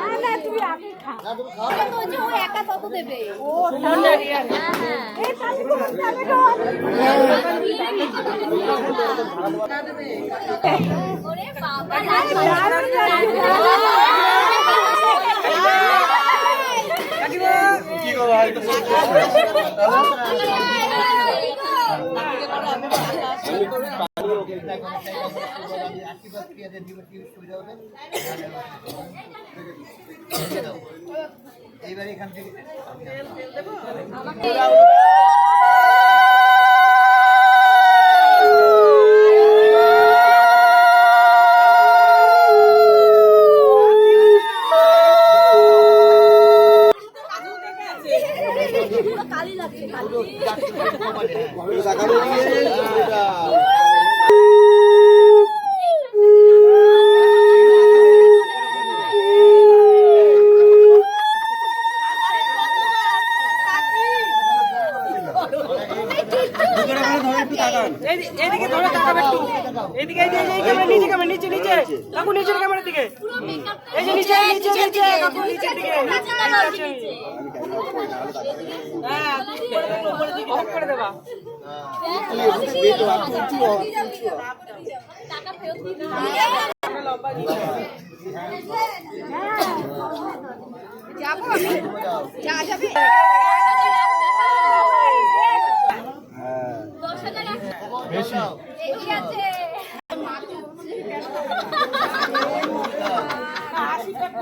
না না তুই আগে খা। তো যে ও একা তত দেবে। ও তাহলে হ্যাঁ। এইবার এখান থেকে এই- এইদিকে ধরে তাকাবে একটু এইদিকে এই যে এই ক্যামেরা নিচে ক্যামেরা নিচে নিচে। কাকু নিচের ক্যামেরার দিকে। এই যে নিচে নিচে নিচে কাকু নিচের দিকে। হ্যাঁ। অফ করে দেবা টাকা ফেরত দিতে যাব আমি যা যাবে দশ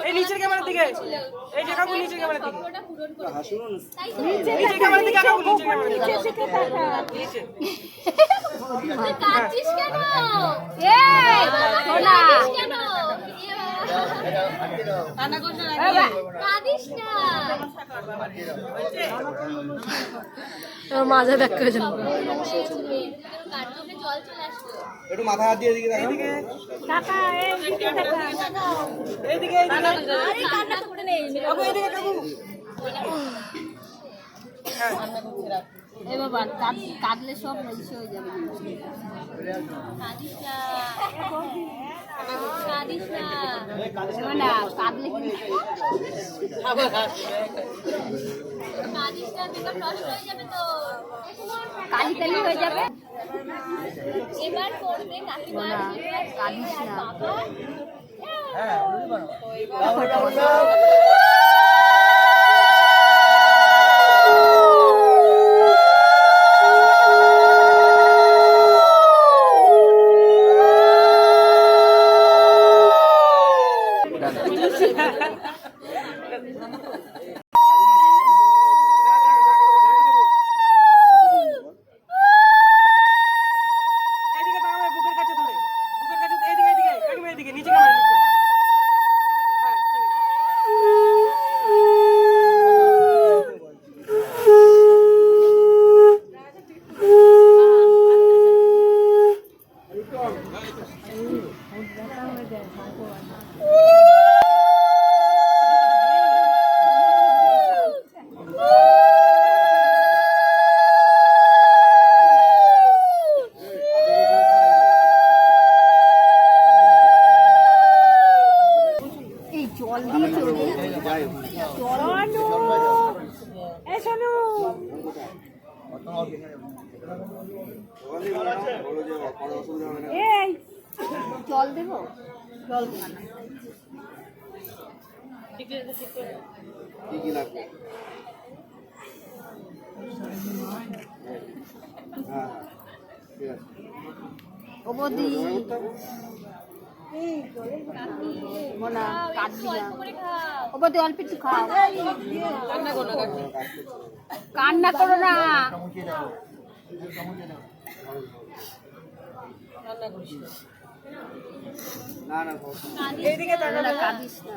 এই নিচের ক্যামেরার দিকে এই যে কাকু নিচের ক্যামেরার দিকে নিচের ক্যামেরার দিকে কাকু নিচের ক্যামেরার দিকে নিচে মাজা দেখা যায় কার্টুনে জল চলে আসলো একটু মাথা হাত দিয়ে এদিকে দেখো। টাকা এ বাবা কাঁদ- কাঁদলে সব রয়েছে হয়ে যাবে। কাঁদিস না কাঁদিস না না কাঁদলে হয়ে কালি কালি হয়ে যাবে। এবার করবে কাকিমা কাঁদিস না বাবা এইদিকে তাকাবে বুকের কাছে ধরে বুকের কাছে এইদিকে এইদিকে কাকিমা এইদিকে নিচে ক্যামেরা নিচে হ্যাঁ ঠিক আছে এই জল দিয়ে চলে চলো এই জল দেবো জল হ্যাঁ ঠিক আছে মোনা কাটবি না অল্প একটু খাও। কান্না করো না না। না। এইদিকে তাকাবে। না, কাঁদিস না।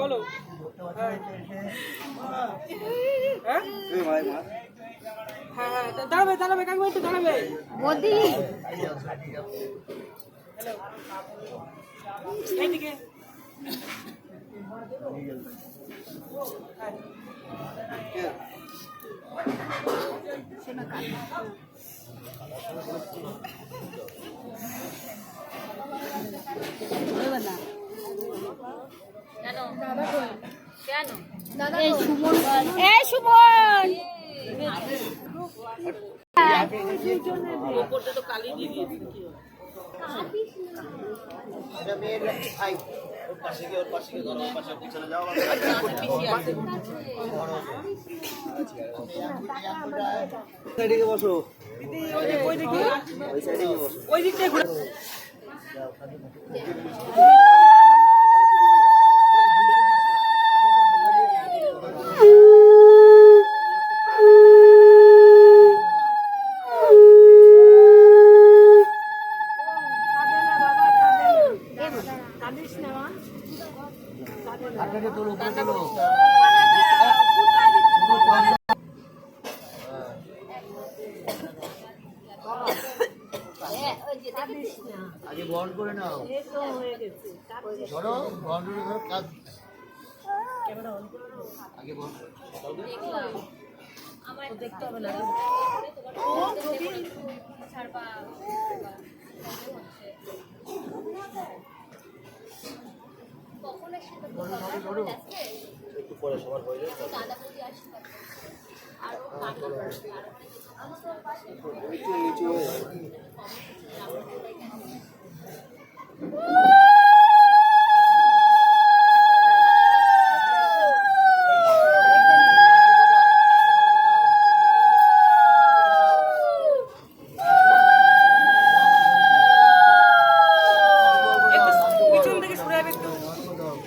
বলো। হ্যাঁ মা হ্যাঁ? হ্যাঁ দাঁড়াবে দাঁড়াবে কাকিমা একটু দাঁড়াবে। বৌদি। এইদিকে। কেন এই সুমন। বসো ওই দিক ওই দিকে ওই সাইডে বসো। ওই দিক থেকে ঘুরে আগে বন্ধ করে নাও। ধরো বন্ধ করে ধরো কাজ আগে বন্ধ দেখতে হবে না একটু পরে সবার হয়ে যাবে। আরও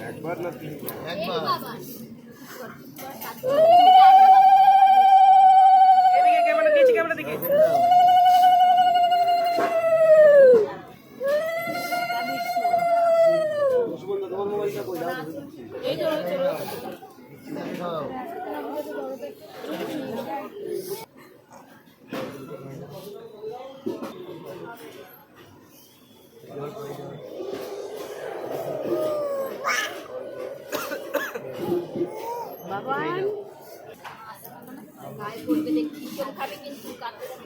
একবার না তিনবার। একবার বাবা এদিকে ক্যামেরা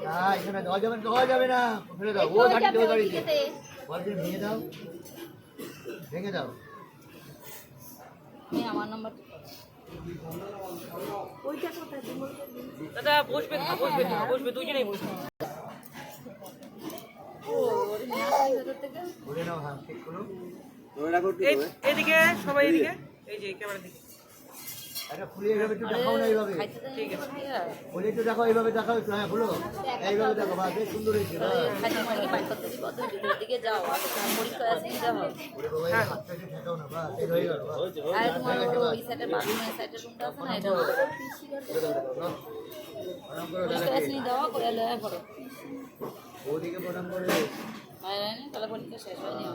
না এখানে দেওয়া যাবে না দেওয়া যাবে না। ফেলে দাও ও হয়ে ও গাড়িতে। বলছে ভেঙে দাও ভেঙে দাও। আমার নাম্বার দাদা বসবে না বসবে না বসবে দুজনেই বসবে। ধরে নাও ঠিক করো। ধরে রাখো একটু এই ধরে। এদিকে সবাই এদিকে। এই যে ক্যামেরা দিকে। এটা খুলে এইভাবে একটু দেখাও না এইভাবে। ঠিক আছে। বলে একটু দেখাও এইভাবে দেখাও একটু হ্যাঁ খুলো। এইভাবে দেখো বা বেশ সুন্দর হয়েছে হয়ে ওদিকে প্রণাম করে তাহলে পরীক্ষা শেষ হয়নি।